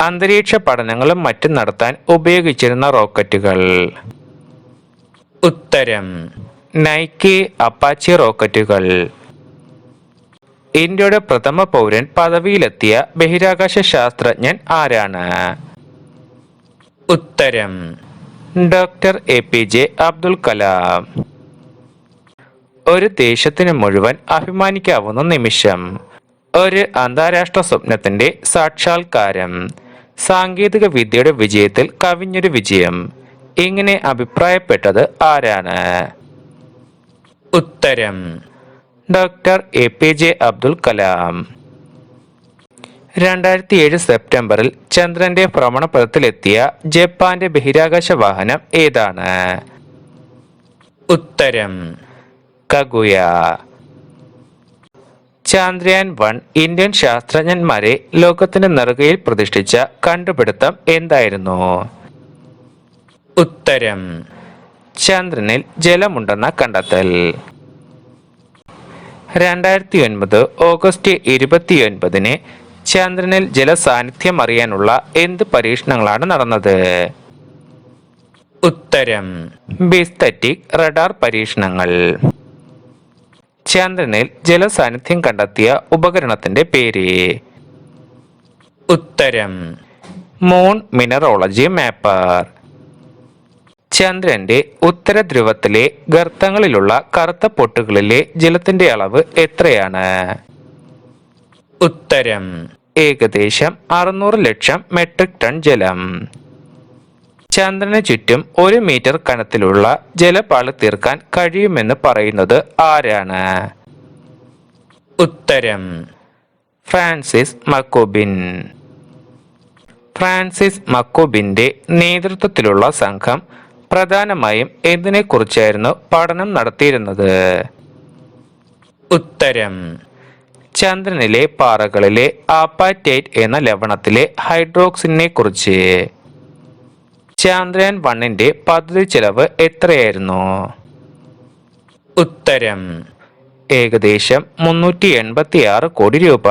അന്തരീക്ഷ പഠനങ്ങളും മറ്റും നടത്താൻ ഉപയോഗിച്ചിരുന്ന റോക്കറ്റുകൾ. ഉത്തരം. നൈക്കി അപ്പാച്ചി റോക്കറ്റുകൾ. ഇന്ത്യയുടെ പ്രഥമ പൗരൻ പദവിയിലെത്തിയ ബഹിരാകാശ ശാസ്ത്രജ്ഞൻ ആരാണ്? ഉത്തരം. Doctor A P J Abdul Kalam. ഒരു ദേശത്തിന് മുഴുവൻ അഭിമാനിക്കാവുന്ന നിമിഷം. ഒരു അന്താരാഷ്ട്ര സ്വപ്നത്തിന്റെ സാക്ഷാത്കാരം. സാങ്കേതിക വിദ്യയുടെ വിജയത്തിൽ കവിഞ്ഞൊരു വിജയം. ഇങ്ങനെ അഭിപ്രായപ്പെട്ടത് ആരാണ്? ഉത്തരം. Doctor A P J Abdul Kalam. രണ്ടായിരത്തി ഏഴ് സെപ്റ്റംബറിൽ ചന്ദ്രന്റെ ഭ്രമണപഥത്തിലെത്തിയ ജപ്പാന്റെ ബഹിരാകാശ വാഹനം ഏതാണ്? ഉത്തരം. കഗുയ. ചാന്ദ്രയാൻ വൺ ഇന്ത്യൻ ശാസ്ത്രജ്ഞന്മാരെ ലോകത്തിന്റെ നെറുകയിൽ പ്രതിഷ്ഠിച്ച കണ്ടുപിടുത്തം എന്തായിരുന്നു? ഉത്തരം ചന്ദ്രനിൽ ജലമുണ്ടെന്ന കണ്ടെത്തൽ. രണ്ടായിരത്തി ഒൻപത് ഓഗസ്റ്റ് ഇരുപത്തിയൊൻപതിന് ചന്ദ്രനിൽ ജലസാന്നിധ്യം അറിയാനുള്ള എന്ത് പരീക്ഷണങ്ങളാണ് നടന്നത്? ഉത്തരം ബിസ്തറ്റിക് റഡാർ പരീക്ഷണങ്ങൾ. ചന്ദ്രനിൽ ജലസാന്നിധ്യം കണ്ടെത്തിയ ഉപകരണത്തിന്റെ പേര്. ഉത്തരം. മൂൺ മിനറോളജി മാപ്പർ ചന്ദ്രന്റെ ഉത്തര ധ്രുവത്തിലെ ഗർത്തങ്ങളിലുള്ള കറുത്ത പൊട്ടുകളിലെ ജലത്തിന്റെ അളവ് എത്രയാണ്? ഉത്തരം. ഏകദേശം അറുന്നൂറ് ലക്ഷം മെട്രിക് ടൺ ജലം. ചന്ദ്രന് ചുറ്റും ഒരു മീറ്റർ കനത്തിലുള്ള ജലപാളി തീർക്കാൻ കഴിയുമെന്ന് പറയുന്നത് ആരാണ്? ഉത്തരം. ഫ്രാൻസിസ് മക്കോബിൻ. ഫ്രാൻസിസ് മക്കോബിന്റെ നേതൃത്വത്തിലുള്ള സംഘം പ്രധാനമായും എന്തിനെക്കുറിച്ചായിരുന്നു പഠനം നടത്തിയിരുന്നത്? ഉത്തരം. ചന്ദ്രനിലെ പാറകളിലെ ആപ്പാറ്റൈറ്റ് എന്ന ലവണത്തിലെ ഹൈഡ്രോക്സിനെ കുറിച്ച് ചാന്ദ്രയാൻ വണ്ണിന്റെ പദ്ധതി ചെലവ് എത്രയായിരുന്നു? ഉത്തരം ഏകദേശം മുന്നൂറ്റി എൺപത്തി ആറ് കോടി രൂപ.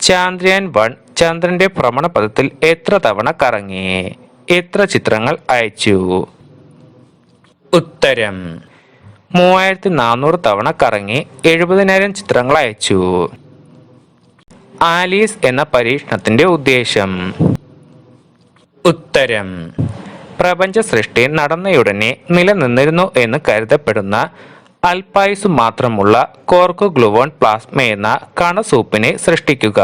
ചാന്ദ്രയാൻ വൺ ചന്ദ്രന്റെ ഭ്രമണപഥത്തിൽ എത്ര തവണ കറങ്ങി? എത്ര ചിത്രങ്ങൾ അയച്ചു? ഉത്തരം മൂവായിരത്തി നാനൂറ് തവണ കറങ്ങി എഴുപതിനായിരം ചിത്രങ്ങൾ അയച്ചു. ആലീസ് എന്ന പരീക്ഷണത്തിന്റെ ഉദ്ദേശം. ഉത്തരം. പ്രപഞ്ച സൃഷ്ടി നടന്നയുടനെ നിലനിന്നിരുന്നു എന്ന് കരുതപ്പെടുന്ന അൽപായുസ് മാത്രമുള്ള കോർക്കോ ഗ്ലുവോൺ പ്ലാസ്മ എന്ന കണസൂപ്പിനെ സൃഷ്ടിക്കുക.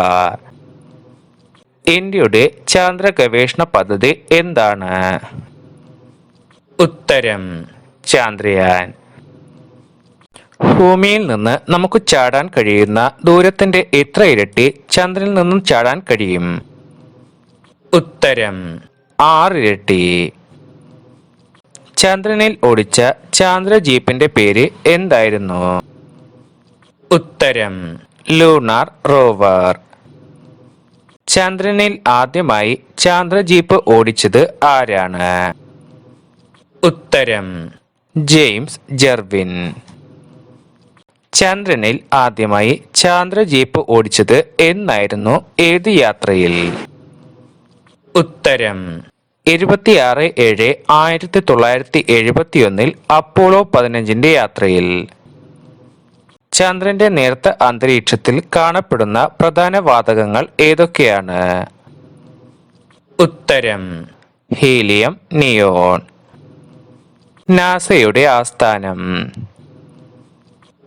ഇന്ത്യയുടെ ചാന്ദ്ര ഗവേഷണ പദ്ധതി എന്താണ്? ഉത്തരം. ചാന്ദ്രയാൻ. ഭൂമിയിൽ നിന്ന് നമുക്ക് ചാടാൻ കഴിയുന്ന ദൂരത്തിന്റെ എത്ര ഇരട്ടി ചന്ദ്രനിൽ നിന്നും ചാടാൻ കഴിയും? ഉത്തരം. ആറിരട്ടി ചന്ദ്രനിൽ ഓടിച്ച ചാന്ദ്ര ജീപ്പിന്റെ പേര് എന്തായിരുന്നു? ഉത്തരം ലൂണാർ റോവർ. ചന്ദ്രനിൽ ആദ്യമായി ചാന്ദ്ര ജീപ്പ് ഓടിച്ചത് ആരാണ്? ഉത്തരം ജെയിംസ് ജെർവിൻ. ചന്ദ്രനിൽ ആദ്യമായി ചാന്ദ്ര ജീപ്പ് ഓടിച്ചത് എന്നായിരുന്നു ഏത് യാത്രയിൽ? ഉത്തരം. ഇരുപത്തിയാറ് ഏഴ് ആയിരത്തി തൊള്ളായിരത്തി എഴുപത്തിയൊന്നിൽ അപ്പോളോ പതിനഞ്ചിന്റെ യാത്രയിൽ. ചന്ദ്രന്റെ നേർത്ത അന്തരീക്ഷത്തിൽ കാണപ്പെടുന്ന പ്രധാന വാതകങ്ങൾ ഏതൊക്കെയാണ്? ഉത്തരം ഹീലിയം നിയോൺ. നാസയുടെ ആസ്ഥാനം.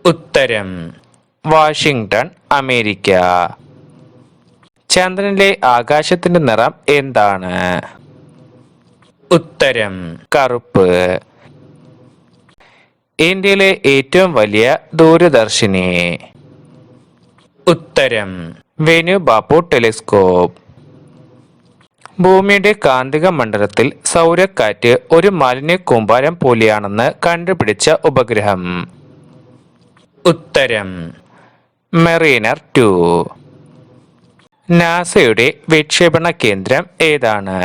ഉത്തരം വാഷിംഗ്ടൺ അമേരിക്ക. ചന്ദ്രനിലെ ആകാശത്തിന്റെ നിറം എന്താണ്? ഉത്തരം കറുപ്പ്. ഇന്ത്യയിലെ ഏറ്റവും വലിയ ദൂരദർശിനി. ഉത്തരം വെനു ബാപ്പു ടെലിസ്കോപ്പ്. ഭൂമിയുടെ കാന്തിക മണ്ഡലത്തിൽ സൗരക്കാറ്റ് ഒരു മാലിന്യ കൂമ്പാരം പോലെയാണെന്ന് കണ്ടുപിടിച്ച ഉപഗ്രഹം. ഉത്തരം മെറീനർ ടു. നാസയുടെ വിക്ഷേപണ കേന്ദ്രം ഏതാണ്?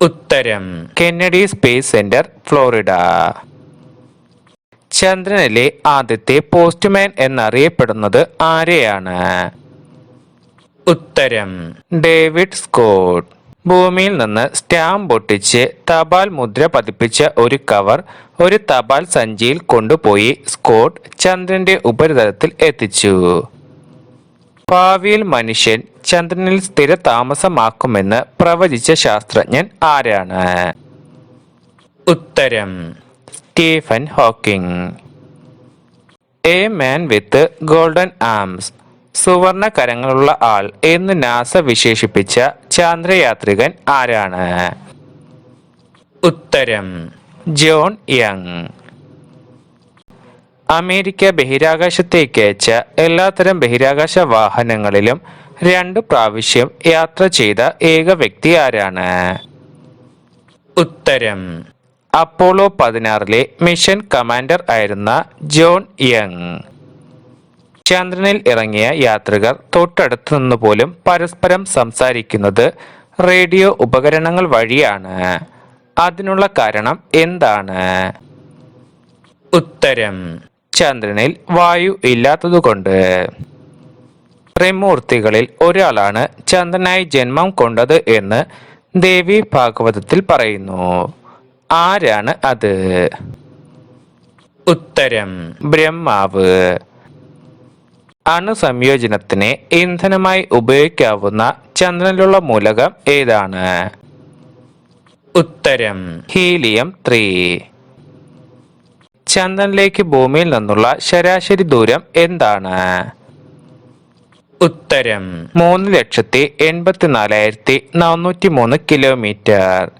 ഉത്തരം. Kennedy Space Center Florida. ചന്ദ്രനിലെ ആദ്യത്തെ പോസ്റ്റ്മാൻ എന്നറിയപ്പെടുന്നത് ആരെയാണ്? ഉത്തരം. David Scott. ഭൂമിയിൽ നിന്ന് സ്റ്റാമ്പ് ഒട്ടിച്ച് തപാൽ മുദ്ര പതിപ്പിച്ച ഒരു കവർ ഒരു തപാൽ സഞ്ചിയിൽ കൊണ്ടുപോയി സ്കോട്ട് ചന്ദ്രന്റെ ഉപരിതലത്തിൽ എത്തിച്ചു. ഭാവിയിൽ മനുഷ്യൻ ചന്ദ്രനിൽ സ്ഥിര താമസമാക്കുമെന്ന് പ്രവചിച്ച ശാസ്ത്രജ്ഞൻ ആരാണ്? ഉത്തരം Stephen Hawking a man with golden arms സുവർണ കരങ്ങളുള്ള ആൾ എന്ന് നാസ വിശേഷിപ്പിച്ച ചാന്ദ്രയാത്രികൻ ആരാണ്? ഉത്തരം ജോൺ യങ്. അമേരിക്ക ബഹിരാകാശത്തേക്ക് അയച്ച എല്ലാത്തരം ബഹിരാകാശ വാഹനങ്ങളിലും രണ്ട് പ്രാവശ്യം യാത്ര ചെയ്ത ഏക വ്യക്തി ആരാണ്? ഉത്തരം. അപ്പോളോ പതിനാറിലെ മിഷൻ കമാൻഡർ ആയിരുന്ന ജോൺ യങ്. ചന്ദ്രനിൽ ഇറങ്ങിയ യാത്രികർ തൊട്ടടുത്തു നിന്ന് പോലും പരസ്പരം സംസാരിക്കുന്നത് റേഡിയോ ഉപകരണങ്ങൾ വഴിയാണ്. അതിനുള്ള കാരണം എന്താണ്? ഉത്തരം. ചന്ദ്രനിൽ വായു ഇല്ലാത്തതുകൊണ്ട്. ത്രിമൂർത്തികളിൽ ഒരാളാണ് ചന്ദ്രനായി ജന്മം കൊണ്ടത് എന്ന് ദേവി ഭാഗവതത്തിൽ പറയുന്നു. ആരാണ് അത്? ഉത്തരം ബ്രഹ്മാവ്. അണുസംയോജനത്തിന് ഇന്ധനമായി ഉപയോഗിക്കാവുന്ന ചന്ദ്രനിലുള്ള മൂലകം ഏതാണ്? ഉത്തരം ഹീലിയം ത്രീ. ചന്ദ്രനിലേക്ക് ഭൂമിയിൽ നിന്നുള്ള ശരാശരി ദൂരം എന്താണ്? ഉത്തരം മൂന്ന് ലക്ഷത്തി എൺപത്തിനാലായിരത്തി നാനൂറ്റി മൂന്ന് കിലോമീറ്റർ.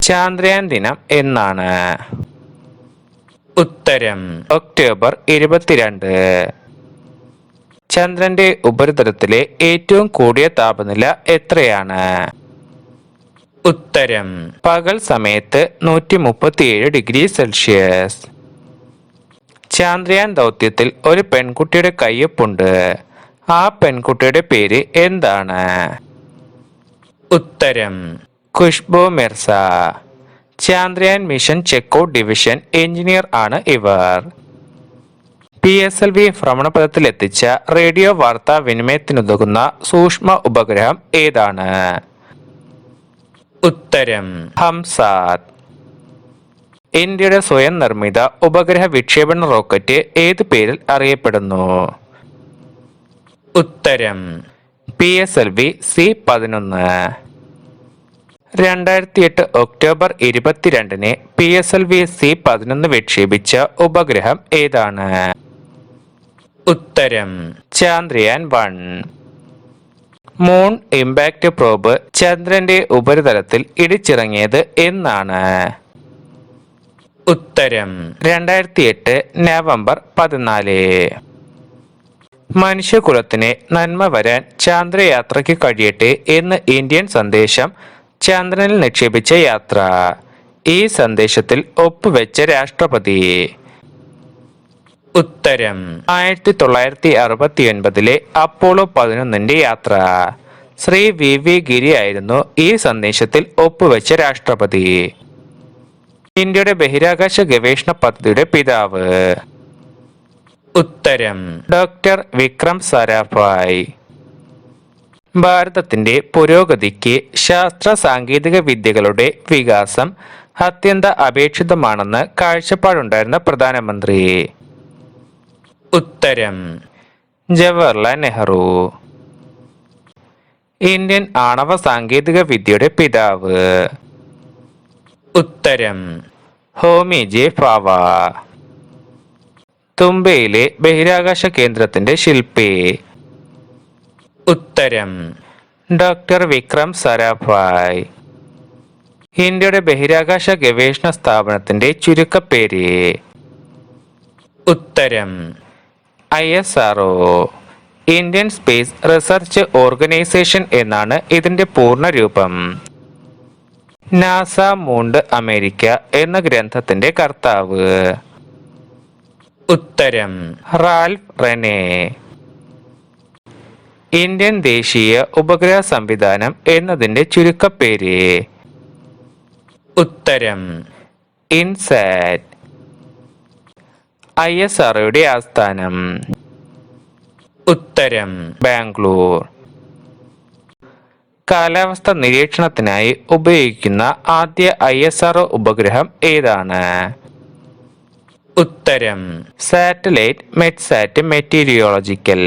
ചാന്ദ്രയാൻ ദിനം എന്നാണ്? ഉത്തരം ഒക്ടോബർ ഇരുപത്തിരണ്ട്. ചന്ദ്രന്റെ ഉപരിതലത്തിലെ ഏറ്റവും കൂടിയ താപനില എത്രയാണ്? ഉത്തരം. പകൽ സമയത്ത് നൂറ്റി മുപ്പത്തിയേഴ് ഡിഗ്രി സെൽഷ്യസ്. ചാന്ദ്രയാൻ ദൗത്യത്തിൽ ഒരു പെൺകുട്ടിയുടെ കയ്യൊപ്പുണ്ട്. ആ പെൺകുട്ടിയുടെ പേര് എന്താണ്? ഉത്തരം. Khushbu Mirza. Chandrayaan mission checkout division engineer ആണ് ഇവർ. പി എസ് എൽ വി ഭ്രമണപഥത്തിൽ എത്തിച്ച റേഡിയോ വാർത്താ വിനിമയത്തിനുതകുന്ന സൂക്ഷ്മ ഉപഗ്രഹം ഏതാണ്? ഉത്തരം. ഹംസാദ്. ഇന്ത്യയുടെ സ്വയം നിർമ്മിത ഉപഗ്രഹ വിക്ഷേപണ റോക്കറ്റ് ഏത് പേരിൽ അറിയപ്പെടുന്നു? ഉത്തരം. P S L V C പതിനൊന്ന്. രണ്ടായിരത്തി എട്ട് ഒക്ടോബർ ഇരുപത്തിരണ്ടിന് P S L V C പതിനൊന്ന് വിക്ഷേപിച്ച ഉപഗ്രഹം ഏതാണ്? ഉത്തരം. Chandrayaan one. Moon impact probe ചന്ദ്രന്റെ ഉപരിതലത്തിൽ ഇടിച്ചിറങ്ങിയത് എന്നാണ്. ഉത്തരം രണ്ടായിരത്തി എട്ട് നവംബർ പതിനാല്. മനുഷ്യകുലത്തിന് നന്മ വരാൻ ചാന്ദ്രയാത്രയ്ക്ക് കഴിയട്ടെ എന്ന് ഇന്ത്യൻ സന്ദേശം ചന്ദ്രനിൽ നിക്ഷേപിച്ച യാത്ര. ഈ സന്ദേശത്തിൽ ഒപ്പുവെച്ച രാഷ്ട്രപതി. ഉത്തരം. ആയിരത്തി തൊള്ളായിരത്തി അറുപത്തി ഒൻപതിലെ അപ്പോളോ പതിനൊന്നിന്റെ യാത്ര. ശ്രീ വി. വി. ഗിരി ആയിരുന്നു ഈ സന്ദേശത്തിൽ ഒപ്പുവെച്ച രാഷ്ട്രപതി. ഇന്ത്യയുടെ ബഹിരാകാശ ഗവേഷണ പദ്ധതിയുടെ പിതാവ്. ഉത്തരം. ഡോക്ടർ വിക്രം സാരാഭായ്. ഭാരതത്തിന്റെ പുരോഗതിക്ക് ശാസ്ത്ര സാങ്കേതിക വിദ്യകളുടെ വികാസം അത്യന്ത അപേക്ഷിതമാണെന്ന് കാഴ്ചപ്പാടുണ്ടായിരുന്ന പ്രധാനമന്ത്രി. ഉത്തരം. ജവഹർലാൽ നെഹ്റു. ഇന്ത്യൻ ആണവ സാങ്കേതിക വിദ്യയുടെ പിതാവ്. ഉത്തരം. ഹോമി ജെ ഫാവ. തുമ്പയിലെ ബഹിരാകാശ കേന്ദ്രത്തിന്റെ ശില്പി. ഉത്തരം. ഡോക്ടർ വിക്രം സരാഭായ്. ഇന്ത്യയുടെ ബഹിരാകാശ ഗവേഷണ സ്ഥാപനത്തിന്റെ ചുരുക്കപ്പേര്. ഉത്തരം. I S R O Indian space research organisation എന്നാണ് ഇതിന്റെ പൂർണ രൂപം നാസ മൂണ്ട് അമേരിക്ക എന്ന ഗ്രന്ഥത്തിന്റെ കർത്താവ്. ഉത്തരം റാൽഫ് റെനെ. ഇന്ത്യൻ ദേശീയ ഉപഗ്രഹ സംവിധാനം എന്നതിന്റെ ചുരുക്കപ്പേര്. ഉത്തരം ഇൻസാറ്റ്. ഐ എസ് ആർഒയുടെ ആസ്ഥാനം. ഉത്തരം ബാംഗ്ലൂർ. കാലാവസ്ഥ നിരീക്ഷണത്തിനായി ഉപയോഗിക്കുന്ന ആദ്യ ഐ എസ് ആർഒ ഉപഗ്രഹം ഏതാണ്? ഉത്തരം സാറ്റലൈറ്റ് മെറ്റ്സാറ്റ് മെറ്റീരിയോളജിക്കൽ.